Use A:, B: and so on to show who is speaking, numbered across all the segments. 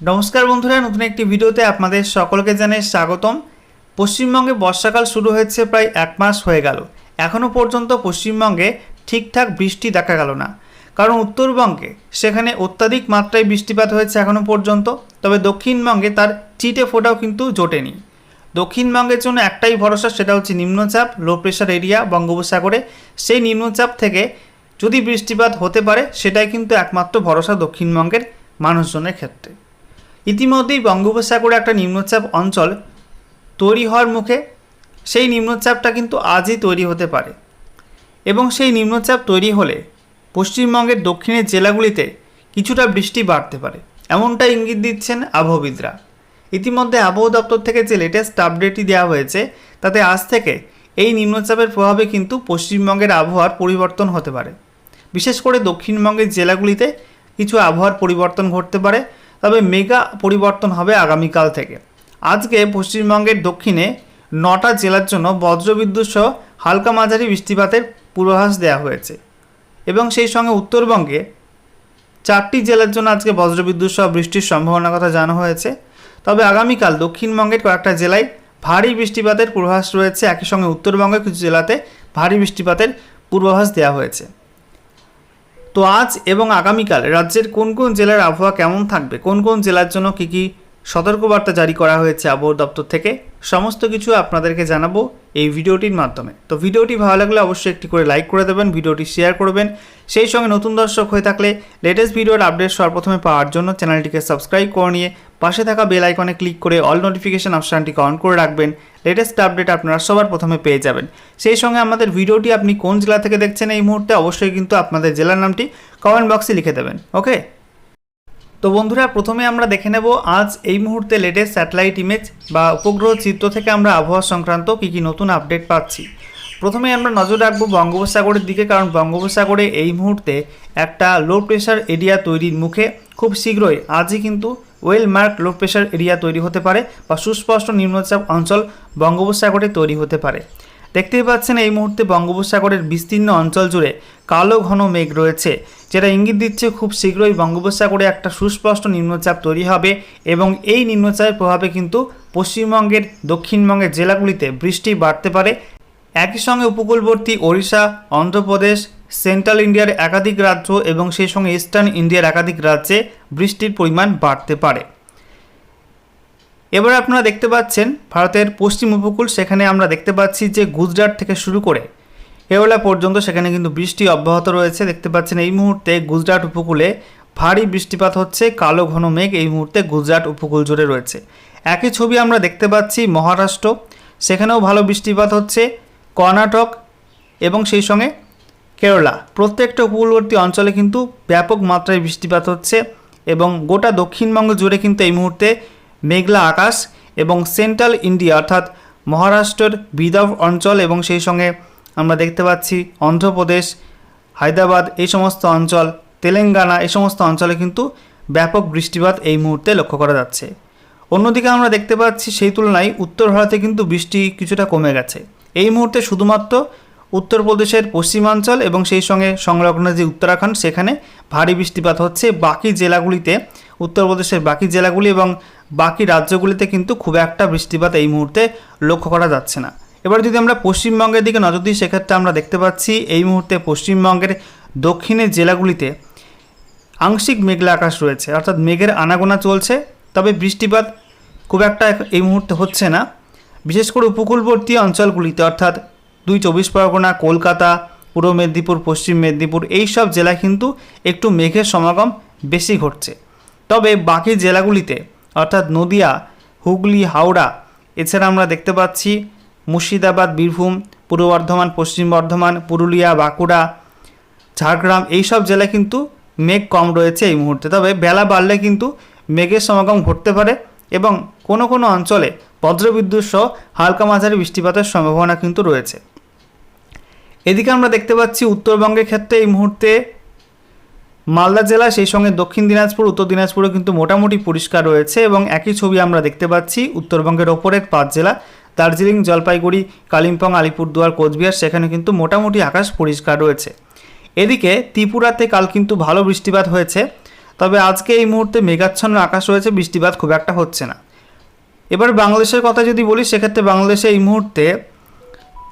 A: নমস্কার বন্ধুরা, নতুন একটি ভিডিওতে আপনাদের সকলকে জানাই স্বাগতম। পশ্চিমবঙ্গে বর্ষাকাল শুরু হয়েছে প্রায় এক মাস হয়ে গেল। এখনও পর্যন্ত পশ্চিমবঙ্গে ঠিকঠাক বৃষ্টি দেখা গেল না। কারণ উত্তরবঙ্গে সেখানে অত্যাধিক মাত্রায় বৃষ্টিপাত হয়েছে এখনও পর্যন্ত, তবে দক্ষিণবঙ্গে তার চিটে ফোটাও কিন্তু জোটেনি। দক্ষিণবঙ্গের জন্য একটাই ভরসা, সেটা হচ্ছে নিম্নচাপ লো প্রেশার এরিয়া বঙ্গোপসাগরে। সেই নিম্নচাপ থেকে যদি বৃষ্টিপাত হতে পারে, সেটাই কিন্তু একমাত্র ভরসা দক্ষিণবঙ্গের মানুষজনের ক্ষেত্রে। ইতিমধ্যেই বঙ্গোপসাগরে একটা নিম্নচাপ অঞ্চল তৈরি হওয়ার মুখে সেই নিম্নচাপটা কিন্তু আজই তৈরি হতে পারে। এবং সেই নিম্নচাপ তৈরি হলে পশ্চিমবঙ্গের দক্ষিণের জেলাগুলিতে কিছুটা বৃষ্টি বাড়তে পারে। এমনটা ইঙ্গিত দিচ্ছেন আবহবিদরা। ইতিমধ্যে আবহাওয়া দপ্তর থেকে যে লেটেস্ট আপডেটটি দেওয়া হয়েছে, তাতে আজ থেকে এই নিম্নচাপের প্রভাবে কিন্তু পশ্চিমবঙ্গের আবহাওয়ার পরিবর্তন হতে পারে। বিশেষ করে দক্ষিণবঙ্গের জেলাগুলিতে কিছু আবহাওয়ার পরিবর্তন ঘটতে পারে। তবে মেগা পরিবর্তন হবে আগামীকাল থেকে। আজকে পশ্চিমবঙ্গের দক্ষিণে নটা জেলার জন্য বজ্রবিদ্যুৎ সহ হালকা মাঝারি বৃষ্টিপাতের পূর্বাভাস দেওয়া হয়েছে এবং সেই সঙ্গে উত্তরবঙ্গে চারটি জেলার জন্য আজকে বজ্রবিদ্যুৎ সহ বৃষ্টির সম্ভাবনার কথা জানা হয়েছে। তবে আগামীকাল দক্ষিণবঙ্গের কয়েকটা জেলায় ভারী বৃষ্টিপাতের পূর্বাভাস রয়েছে। একই সঙ্গে উত্তরবঙ্গের কিছু জেলাতে ভারী বৃষ্টিপাতের পূর্বাভাস দেওয়া হয়েছে। তো আজ এবং আগামীকাল রাজ্যের কোন কোন জেলার আবহাওয়া কেমন থাকবে? কোন কোন জেলার জন্য কী কী সতর্কবার্তা জারি করা হয়েছে আবহাওয়া দপ্তর থেকে। সমস্ত কিছু আপনাদেরকে জানাব এই ভিডিওটির মাধ্যমে। তো ভিডিওটি ভালো লাগলে অবশ্যই একটি করে লাইক করে দেবেন, ভিডিওটি শেয়ার করবেন। সেই সঙ্গে নতুন দর্শক হয়ে থাকলে লেটেস্ট ভিডিওর আপডেট সর্বপ্রথমে পাওয়ার জন্য চ্যানেলটিকে সাবস্ক্রাইব করে নিয়ে পাশে থাকা বেল আইকনে ক্লিক করে অল নোটিফিকেশন অপশানটিকে অন করে রাখবেন। লেটেস্ট আপডেট আপনারা সবার প্রথমে পেয়ে যাবেন। সেই সঙ্গে আমাদের ভিডিওটি আপনি কোন জেলা থেকে দেখছেন এই মুহূর্তে অবশ্যই কিন্তু আপনাদের জেলার নামটি কমেন্ট বক্সে লিখে দেবেন। ওকে তো বন্ধুরা, প্রথমে আমরা দেখে নেব আজ এই মুহূর্তে লেটেস্ট স্যাটেলাইট ইমেজ বা উপগ্রহ চিত্র থেকে আমরা আবহাওয়া সংক্রান্ত কী কী নতুন আপডেট পাচ্ছি। প্রথমে আমরা নজর রাখব বঙ্গোপসাগরের দিকে, কারণ বঙ্গোপসাগরে এই মুহূর্তে একটা লো প্রেশার এরিয়া তৈরির মুখে খুব শীঘ্রই, আজই কিন্তু well marked low pressure area তৈরি হতে পারে বা সুস্পষ্ট নিম্নচাপ অঞ্চল বঙ্গোপসাগরে তৈরি হতে পারে। দেখতেই পাচ্ছেন এই মুহূর্তে বঙ্গোপসাগরের বিস্তীর্ণ অঞ্চল জুড়ে কালো ঘন মেঘ রয়েছে, যেটা ইঙ্গিত দিচ্ছে খুব শীঘ্রই বঙ্গোপসাগরে একটা সুস্পষ্ট নিম্নচাপ তৈরি হবে এবং এই নিম্নচাপের প্রভাবে কিন্তু পশ্চিমবঙ্গের দক্ষিণবঙ্গের জেলাগুলিতে বৃষ্টি বাড়তে পারে। একই সঙ্গে উপকূলবর্তী ওড়িশা, অন্ধ্রপ্রদেশ, সেন্ট্রাল ইন্ডিয়ার একাধিক রাজ্য এবং সেই সঙ্গে ইস্টার্ন ইন্ডিয়ার একাধিক রাজ্যে বৃষ্টির পরিমাণ বাড়তে পারে। এবার আপনারা দেখতে পাচ্ছেন ভারতের পশ্চিম উপকূল, সেখানে আমরা দেখতে পাচ্ছি যে গুজরাট থেকে শুরু করে কেরলা পর্যন্ত সেখানে কিন্তু বৃষ্টি অব্যাহত রয়েছে। দেখতে পাচ্ছেন এই মুহূর্তে গুজরাট উপকূলে ভারী বৃষ্টিপাত হচ্ছে, কালো ঘন মেঘ এই মুহূর্তে গুজরাট উপকূল জুড়ে রয়েছে। একই ছবি আমরা দেখতে পাচ্ছি মহারাষ্ট্র, সেখানেও ভালো বৃষ্টিপাত হচ্ছে কর্ণাটক এবং সেই সঙ্গে কেরলা। প্রত্যেকটা উপকূলবর্তী অঞ্চলে কিন্তু ব্যাপক মাত্রায় বৃষ্টিপাত হচ্ছে এবং গোটা দক্ষিণবঙ্গ জুড়ে কিন্তু এই মুহূর্তে মেঘলা আকাশ এবং সেন্ট্রাল ইন্ডিয়া অর্থাৎ মহারাষ্ট্রের বিদর্ভ অঞ্চল এবং সেই সঙ্গে আমরা দেখতে পাচ্ছি অন্ধ্রপ্রদেশ, হায়দ্রাবাদ, এই সমস্ত অঞ্চল, তেলেঙ্গানা, এই সমস্ত অঞ্চলে কিন্তু ব্যাপক বৃষ্টিপাত এই মুহূর্তে লক্ষ্য করা যাচ্ছে। অন্যদিকে আমরা দেখতে পাচ্ছি সেই তুলনায় উত্তর ভারতে কিন্তু বৃষ্টি কিছুটা কমে গেছে। এই মুহূর্তে শুধুমাত্র উত্তরপ্রদেশের পশ্চিমাঞ্চল এবং সেই সঙ্গে সংলগ্ন যে উত্তরাখণ্ড, সেখানে ভারী বৃষ্টিপাত হচ্ছে। বাকি জেলাগুলিতে, উত্তরপ্রদেশের বাকি জেলাগুলি এবং বাকি রাজ্যগুলিতে কিন্তু খুব একটা বৃষ্টিপাত এই মুহূর্তে লক্ষ্য করা যাচ্ছে না। এবার যদি আমরা পশ্চিমবঙ্গের দিকে নজর দিই, সেক্ষেত্রে আমরা দেখতে পাচ্ছি এই মুহূর্তে পশ্চিমবঙ্গের দক্ষিণের জেলাগুলিতে আংশিক মেঘলা আকাশ রয়েছে। অর্থাৎ মেঘের আনাগোনা চলছে, তবে বৃষ্টিপাত খুব একটা এই মুহূর্তে হচ্ছে না। বিশেষ করে উপকূলবর্তী অঞ্চলগুলিতে, অর্থাৎ দুই চব্বিশ পরগনা, কলকাতা, পূর্ব মেদিনীপুর, পশ্চিম মেদিনীপুর, এই সব জেলায় কিন্তু একটু মেঘের সমাগম বেশি ঘটছে। তবে বাকি জেলাগুলিতে অর্থাৎ নদিয়া, হুগলি, হাওড়া, এছাড়া আমরা দেখতে পাচ্ছি মুর্শিদাবাদ, বীরভূম, পূর্ব বর্ধমান, পশ্চিম বর্ধমান, পুরুলিয়া, বাঁকুড়া, ঝাড়গ্রাম, এইসব জেলায় কিন্তু মেঘ কম রয়েছে এই মুহূর্তে। তবে বেলা বাড়লে কিন্তু মেঘের সমাগম ঘটতে পারে এবং কোনো কোনো অঞ্চলে বজ্রবিদ্যুৎ সহ হালকা মাঝারি বৃষ্টিপাতের সম্ভাবনা কিন্তু রয়েছে। এদিকে আমরা দেখতে পাচ্ছি উত্তরবঙ্গের ক্ষেত্রে এই মুহূর্তে মালদা জেলা, সেই সঙ্গে দক্ষিণ দিনাজপুর, উত্তর দিনাজপুরে কিন্তু মোটামুটি পরিষ্কার রয়েছে এবং একই ছবি আমরা দেখতে পাচ্ছি উত্তরবঙ্গের ওপরের পাঁচ জেলা, দার্জিলিং, জলপাইগুড়ি, কালিম্পং, আলিপুরদুয়ার, কোচবিহার, সেখানে কিন্তু মোটামুটি আকাশ পরিষ্কার রয়েছে। এদিকে ত্রিপুরাতে কাল কিন্তু ভালো বৃষ্টিপাত হয়েছে, তবে আজকে এই মুহূর্তে মেঘাচ্ছন্ন আকাশ রয়েছে, বৃষ্টিপাত খুব একটা হচ্ছে না। এবার বাংলাদেশের কথা যদি বলি, সেক্ষেত্রে বাংলাদেশে এই মুহূর্তে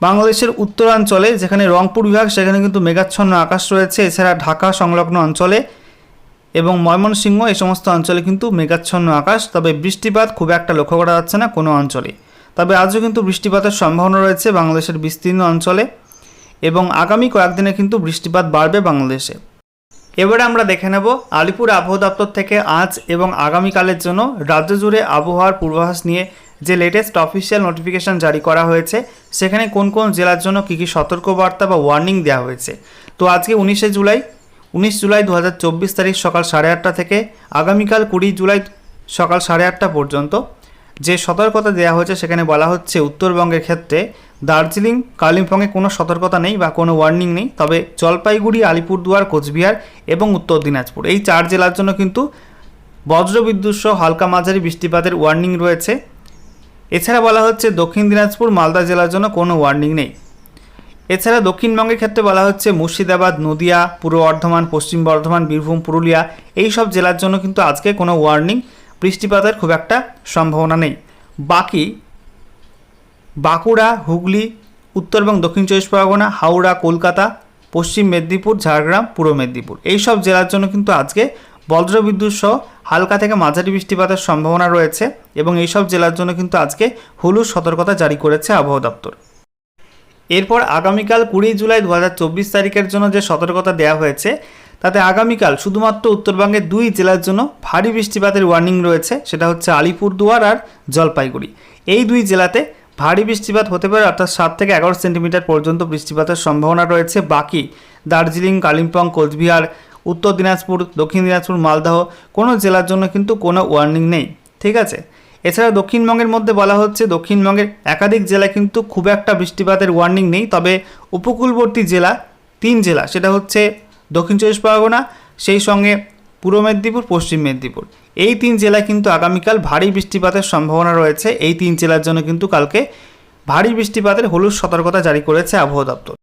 A: বাংলাদেশের উত্তরাঞ্চলে, যেখানে রংপুর বিভাগ, সেখানে কিন্তু মেঘাচ্ছন্ন আকাশ রয়েছে। এছাড়া ঢাকা সংলগ্ন অঞ্চলে এবং ময়মনসিংহ, এই সমস্ত অঞ্চলে কিন্তু মেঘাচ্ছন্ন আকাশ। তবে বৃষ্টিপাত খুব একটা লক্ষ্য করা যাচ্ছে না কোনো অঞ্চলে। তবে আজও কিন্তু বৃষ্টিপাতের সম্ভাবনা রয়েছে বাংলাদেশের বিস্তীর্ণ অঞ্চলে এবং আগামী কয়েকদিনে কিন্তু বৃষ্টিপাত বাড়বে বাংলাদেশে। এবারে আমরা দেখে নেব আলিপুর আবহাওয়া দপ্তর থেকে আজ এবং আগামীকালের জন্য রাজ্য জুড়ে আবহাওয়ার পূর্বাভাস নিয়ে যে লেটেস্ট অফিসিয়াল নোটিফিকেশন জারি করা হয়েছে, সেখানে কোন কোন জেলার জন্য কী কী সতর্কবার্তা বা ওয়ার্নিং দেওয়া হয়েছে। তো আজকে উনিশে জুলাই, উনিশ জুলাই দু হাজার চব্বিশ তারিখ সকাল সাড়ে আটটা থেকে, আগামীকাল কুড়ি জুলাই সকাল সাড়ে আটটা পর্যন্ত যে সতর্কতা দেওয়া হয়েছে, সেখানে বলা হচ্ছে উত্তরবঙ্গের ক্ষেত্রে দার্জিলিং, কালিম্পংয়ে কোনো সতর্কতা নেই বা কোনো ওয়ার্নিং নেই। তবে জলপাইগুড়ি, আলিপুরদুয়ার, কোচবিহার এবং উত্তর দিনাজপুর। এই চার জেলার জন্য কিন্তু বজ্রবিদ্যুৎ সহ হালকা মাঝারি বৃষ্টিপাতের ওয়ার্নিং রয়েছে। এছাড়া বলা হচ্ছে দক্ষিণ দিনাজপুর মালদা জেলার জন্য কোনো ওয়ার্নিং নেই। এছাড়া দক্ষিণবঙ্গের ক্ষেত্রে বলা হচ্ছে মুর্শিদাবাদ, নদিয়া, পূর্ব বর্ধমান, পশ্চিম বর্ধমান, বীরভূম, পুরুলিয়া এই সব জেলার জন্য কিন্তু আজকে কোনো ওয়ার্নিং, বৃষ্টিপাতের খুব একটা সম্ভাবনা নেই। বাকি বাঁকুড়া, হুগলি, উত্তর এবং দক্ষিণ চব্বিশ পরগনা, হাওড়া, কলকাতা, পশ্চিম মেদিনীপুর, ঝাড়গ্রাম, পূর্ব মেদিনীপুর এই সব জেলার জন্য কিন্তু আজকে বজ্রবিদ্যুৎ সহ হালকা থেকে মাঝারি বৃষ্টিপাতের সম্ভাবনা রয়েছে এবং এইসব জেলার জন্য কিন্তু আজকে হলুদ সতর্কতা জারি করেছে আবহাওয়া দপ্তর। এরপর আগামীকাল কুড়ি জুলাই দু হাজার চব্বিশ তারিখের জন্য যে সতর্কতা দেওয়া হয়েছে, তাতে আগামীকাল শুধুমাত্র উত্তরবঙ্গের দুই জেলার জন্য ভারী বৃষ্টিপাতের ওয়ার্নিং রয়েছে, সেটা হচ্ছে আলিপুরদুয়ার আর জলপাইগুড়ি। এই দুই জেলাতে ভারী বৃষ্টিপাত হতে পারে, অর্থাৎ সাত থেকে এগারো সেন্টিমিটার পর্যন্ত বৃষ্টিপাতের সম্ভাবনা রয়েছে। বাকি দার্জিলিং, কালিম্পং, কোচবিহার উত্তর দিনাজপুর, দক্ষিণ দিনাজপুর, মালদহ, কোনো জেলার জন্য কিন্তু কোনো ওয়ার্নিং নেই, ঠিক আছে? এছাড়া দক্ষিণবঙ্গের মধ্যে বলা হচ্ছে, দক্ষিণবঙ্গের একাধিক জেলায় কিন্তু খুব একটা বৃষ্টিপাতের ওয়ার্নিং নেই, তবে উপকূলবর্তী জেলা, তিন জেলা, সেটা হচ্ছে দক্ষিণ চব্বিশ পরগনা, সেই সঙ্গে পূর্ব মেদিনীপুর, পশ্চিম মেদিনীপুর। এই তিন জেলায় কিন্তু আগামীকাল ভারী বৃষ্টিপাতের সম্ভাবনা রয়েছে, এই তিন জেলার জন্য কিন্তু কালকে ভারী বৃষ্টিপাতের হলুদ সতর্কতা জারি করেছে আবহাওয়া দপ্তর।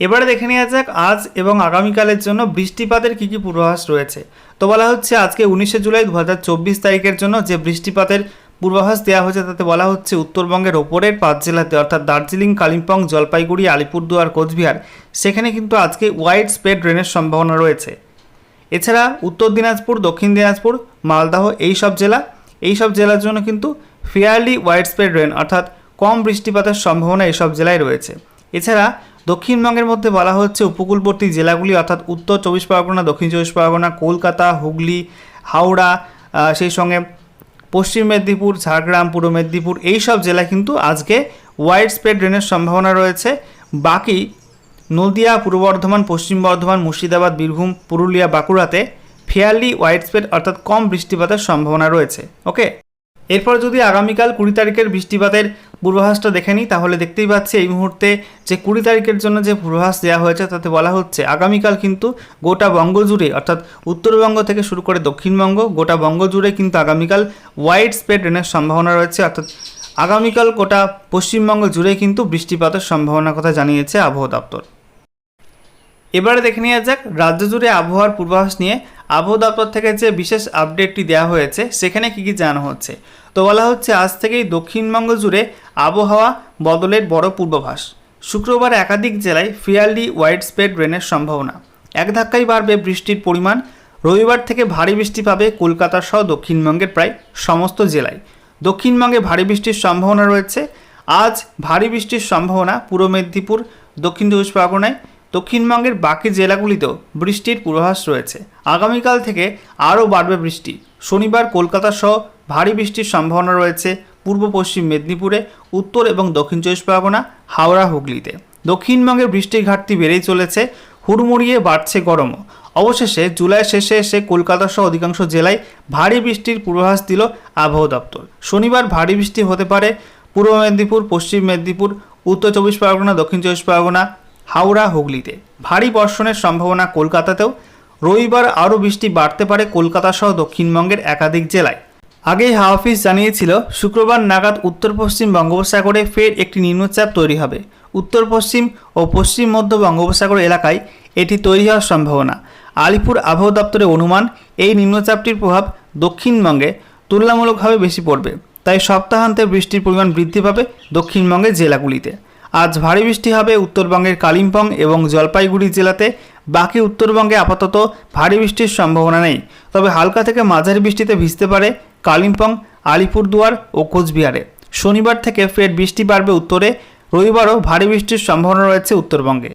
A: এবারে দেখে নেওয়া যাক আজ এবং আগামীকালের জন্য বৃষ্টিপাতের কী কী পূর্বাভাস রয়েছে। তো বলা হচ্ছে আজকে উনিশে জুলাই দু হাজার চব্বিশ তারিখের জন্য যে বৃষ্টিপাতের পূর্বাভাস দেওয়া হয়েছে তাতে বলা হচ্ছে উত্তরবঙ্গের ওপরের পাঁচ জেলাতে, অর্থাৎ দার্জিলিং, কালিম্পং, জলপাইগুড়ি, আলিপুরদুয়ার, কোচবিহার, সেখানে কিন্তু আজকে ওয়াইড স্প্রেড রেনের সম্ভাবনা রয়েছে। এছাড়া উত্তর দিনাজপুর, দক্ষিণ দিনাজপুর, মালদাহ এই সব জেলা, এই সব জেলার জন্য কিন্তু ফেয়ারলি ওয়াইড স্প্রেড রেন অর্থাৎ কম বৃষ্টিপাতের সম্ভাবনা এইসব জেলায় রয়েছে। এছাড়া দক্ষিণবঙ্গের মধ্যে বলা হচ্ছে, উপকূলবর্তী জেলাগুলি অর্থাৎ উত্তর চব্বিশ পরগনা, দক্ষিণ চব্বিশ পরগনা, কলকাতা, হুগলি, হাওড়া সেই সঙ্গে পশ্চিম মেদিনীপুর, ঝাড়গ্রাম, পূর্ব মেদিনীপুর এই সব জেলায় কিন্তু আজকে ওয়াইড স্প্রেড রেনের সম্ভাবনা রয়েছে। বাকি নদিয়া, পূর্ব বর্ধমান, পশ্চিম বর্ধমান, মুর্শিদাবাদ, বীরভূম, পুরুলিয়া, বাঁকুড়াতে ফেয়ারলি ওয়াইড স্প্রেড অর্থাৎ কম বৃষ্টিপাতের সম্ভাবনা রয়েছে। ওকে এরপর যদি আগামীকাল কুড়ি তারিখের বৃষ্টিপাতের পূর্বাভাসটা দেখে নিই, তাহলে দেখতেই পাচ্ছি এই মুহূর্তে যে কুড়ি তারিখের জন্য যে পূর্বাভাস দেওয়া হয়েছে, তাতে বলা হচ্ছে আগামীকাল কিন্তু গোটা বঙ্গ জুড়ে অর্থাৎ উত্তরবঙ্গ থেকে শুরু করে দক্ষিণবঙ্গ, গোটা বঙ্গ জুড়ে কিন্তু আগামীকাল ওয়াইড স্প্রেড রেনের সম্ভাবনা রয়েছে, অর্থাৎ আগামীকাল গোটা পশ্চিমবঙ্গ জুড়ে কিন্তু বৃষ্টিপাতের সম্ভাবনার কথা জানিয়েছে আবহাওয়া দপ্তর। এবারে দেখে নেওয়া যাক, রাজ্য জুড়ে আবহাওয়ার পূর্বাভাস নিয়ে আবহাওয়া দপ্তর থেকে যে বিশেষ আপডেটটি দেওয়া হয়েছে, সেখানে কী কী জানানো হচ্ছে? তো বলা হচ্ছে, আজ থেকেই দক্ষিণবঙ্গ জুড়ে আবহাওয়া বদলের বড় পূর্বাভাস। শুক্রবার একাধিক জেলায় ফিয়ারলি ওয়াইড স্প্রেড রেনের সম্ভাবনা। এক ধাক্কায় বাড়বে বৃষ্টির পরিমাণ। রবিবার থেকে ভারী বৃষ্টি পাবে কলকাতা সহ দক্ষিণবঙ্গের প্রায় সমস্ত জেলায়। দক্ষিণবঙ্গে ভারী বৃষ্টির সম্ভাবনা রয়েছে। আজ ভারী বৃষ্টির সম্ভাবনা পূর্ব মেদিনীপুর, দক্ষিণ চব্বিশ পরগনায় দক্ষিণবঙ্গের বাকি জেলাগুলিতেও বৃষ্টির পূর্বাভাস রয়েছে। আগামীকাল থেকে আরও বাড়বে বৃষ্টি। শনিবার কলকাতা সহ ভারী বৃষ্টির সম্ভাবনা রয়েছে পূর্ব পশ্চিম মেদিনীপুরে, উত্তর এবং দক্ষিণ চব্বিশ পরগনা, হাওড়া, হুগলিতে। দক্ষিণবঙ্গে বৃষ্টির ঘাটতি বেড়েই চলেছে, হুড়মুড়িয়ে বাড়ছে গরমও। অবশেষে জুলাই শেষে এসে কলকাতা সহ অধিকাংশ জেলায় ভারী বৃষ্টির পূর্বাভাস দিল আবহাওয়া দপ্তর। শনিবার ভারী বৃষ্টি হতে পারে পূর্ব মেদিনীপুর, পশ্চিম মেদিনীপুর, উত্তর চব্বিশ পরগনা, দক্ষিণ চব্বিশ পরগনা হাওড়া হুগলিতে। ভারী বর্ষণের সম্ভাবনা কলকাতাতেও। রবিবার আরও বৃষ্টি বাড়তে পারে কলকাতা সহ দক্ষিণবঙ্গের একাধিক জেলায়। আগেই হাওয়া অফিস জানিয়েছিল, শুক্রবার নাগাদ উত্তর পশ্চিম বঙ্গোপসাগরে ফের একটি নিম্নচাপ তৈরি হবে। উত্তর পশ্চিম ও পশ্চিম মধ্য বঙ্গোপসাগর এলাকায় এটি তৈরি হওয়ার সম্ভাবনা। আলিপুর আবহাওয়া দপ্তরের অনুমান, এই নিম্নচাপটির প্রভাব দক্ষিণবঙ্গে তুলনামূলকভাবে বেশি পড়বে। তাই সপ্তাহান্তে বৃষ্টির পরিমাণ বৃদ্ধি পাবে দক্ষিণবঙ্গের জেলাগুলিতে। আজ ভারী বৃষ্টি হবে উত্তরবঙ্গের কালিম্পং এবং জলপাইগুড়ি জেলাতে। বাকি উত্তরবঙ্গে আপাতত ভারী বৃষ্টির সম্ভাবনা নেই। তবে হালকা থেকে মাঝারি বৃষ্টিতে ভিজতে পারে কালিম্পং, আলিপুরদুয়ার ও কোচবিহারে। শনিবার থেকে ফের বৃষ্টি বাড়বে উত্তরে। রবিবারও ভারী বৃষ্টির সম্ভাবনা রয়েছে উত্তরবঙ্গে।